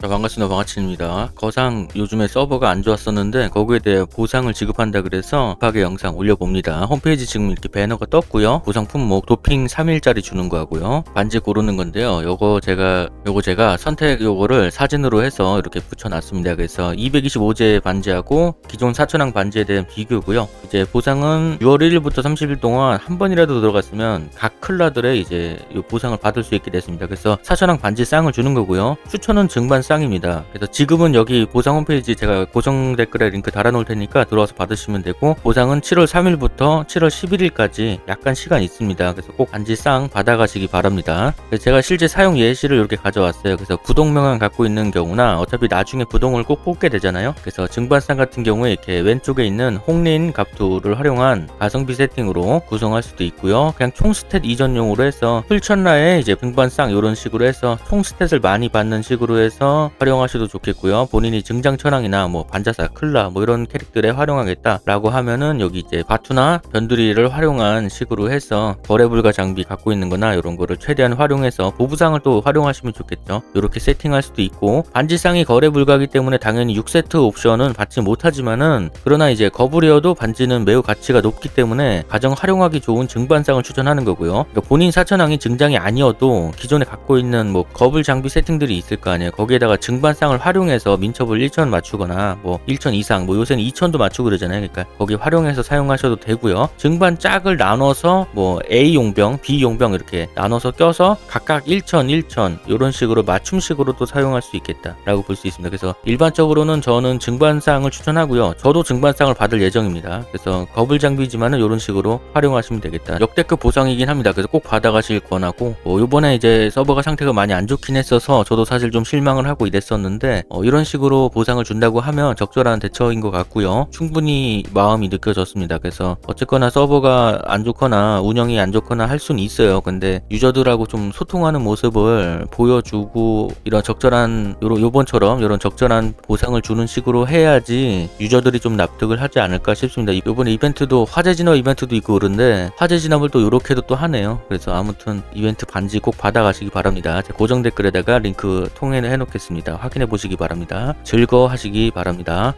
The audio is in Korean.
자, 반갑습니다. 방아치입니다. 거상 요즘에 서버가 안 좋았었는데 거기에 대해 보상을 지급한다 그래서 급하게 영상 올려봅니다. 홈페이지 지금 이렇게 배너가 떴고요. 보상 품목 도핑 3일짜리 주는 거하고요. 반지 고르는 건데요. 요거 제가 요거 제가 선택 요거를 사진으로 해서 이렇게 붙여놨습니다. 그래서 225제 반지하고 기존 4천왕 반지에 대한 비교고요. 이제 보상은 6월 1일부터 30일 동안 한 번이라도 들어갔으면 각 클라들의 이제 요 보상을 받을 수 있게 됐습니다. 그래서 4천왕 반지 쌍을 주는 거고요. 추천은 증반 쌍입니다. 그래서 지금은 여기 보상 홈페이지 제가 고정 댓글에 링크 달아놓을 테니까 들어와서 받으시면 되고 보상은 7월 3일부터 7월 11일까지 약간 시간 있습니다. 그래서 꼭 반지 쌍 받아가시기 바랍니다. 제가 실제 사용 예시를 이렇게 가져왔어요. 그래서 부동명함 갖고 있는 경우나 어차피 나중에 부동을 꼭 뽑게 되잖아요. 그래서 증반쌍 같은 경우에 이렇게 왼쪽에 있는 홍린 갑투를 활용한 가성비 세팅으로 구성할 수도 있고요. 그냥 총 스탯 이전용으로 해서 풀천라에 이제 등반쌍 이런 식으로 해서 총 스탯을 많이 받는 식으로 해서 활용하셔도 좋겠고요. 본인이 증장천왕이나 뭐 반자사, 클라 뭐 이런 캐릭터에 활용하겠다라고 하면은 여기 이제 바투나 변두리를 활용한 식으로 해서 거래 불가 장비 갖고 있는 거나 이런 거를 최대한 활용해서 보부상을 또 활용하시면 좋겠죠. 이렇게 세팅할 수도 있고 반지상이 거래 불가기 때문에 당연히 6세트 옵션은 받지 못하지만은 그러나 이제 거불이어도 반지는 매우 가치가 높기 때문에 가장 활용하기 좋은 증반상을 추천하는 거고요. 그러니까 본인 사천왕이 증장이 아니어도 기존에 갖고 있는 뭐 거불 장비 세팅들이 있을 거 아니에요. 거기에다 가 증반상을 활용해서 민첩을 1천 맞추거나 뭐 1천 이상 뭐 요새는 2천도 맞추고 그러잖아요. 그러니까 거기 활용해서 사용하셔도 되고요. 증반 짝을 나눠서 뭐 A 용병, B 용병 이렇게 나눠서 껴서 각각 1천, 1천 이런 식으로 맞춤식으로 또 사용할 수 있겠다라고 볼 수 있습니다. 그래서 일반적으로는 저는 증반상을 추천하고요. 저도 증반상을 받을 예정입니다. 그래서 거불 장비지만은 이런 식으로 활용하시면 되겠다. 역대급 보상이긴 합니다. 그래서 꼭 받아가실 권하고 뭐 이번에 이제 서버가 상태가 많이 안 좋긴 했어서 저도 사실 좀 실망을 하고 이랬었는데 어, 이런 식으로 보상을 준다고 하면 적절한 대처인 것 같고요. 충분히 마음이 느껴졌습니다. 그래서 어쨌거나 서버가 안 좋거나 운영이 안 좋거나 할 수는 있어요. 근데 유저들하고 좀 소통하는 모습을 보여주고 이런 적절한 요런 요번처럼 이런 적절한 보상을 주는 식으로 해야지 유저들이 좀 납득을 하지 않을까 싶습니다. 이번에 이벤트도 화재 진압 이벤트도 있고 그런데 화재 진압을 또 이렇게도 또 하네요. 그래서 아무튼 이벤트 반지 꼭 받아가시기 바랍니다. 제 고정 댓글에다가 링크 통해해 놓겠 습니다. 확인해 보시기 바랍니다. 즐거워하시기 바랍니다.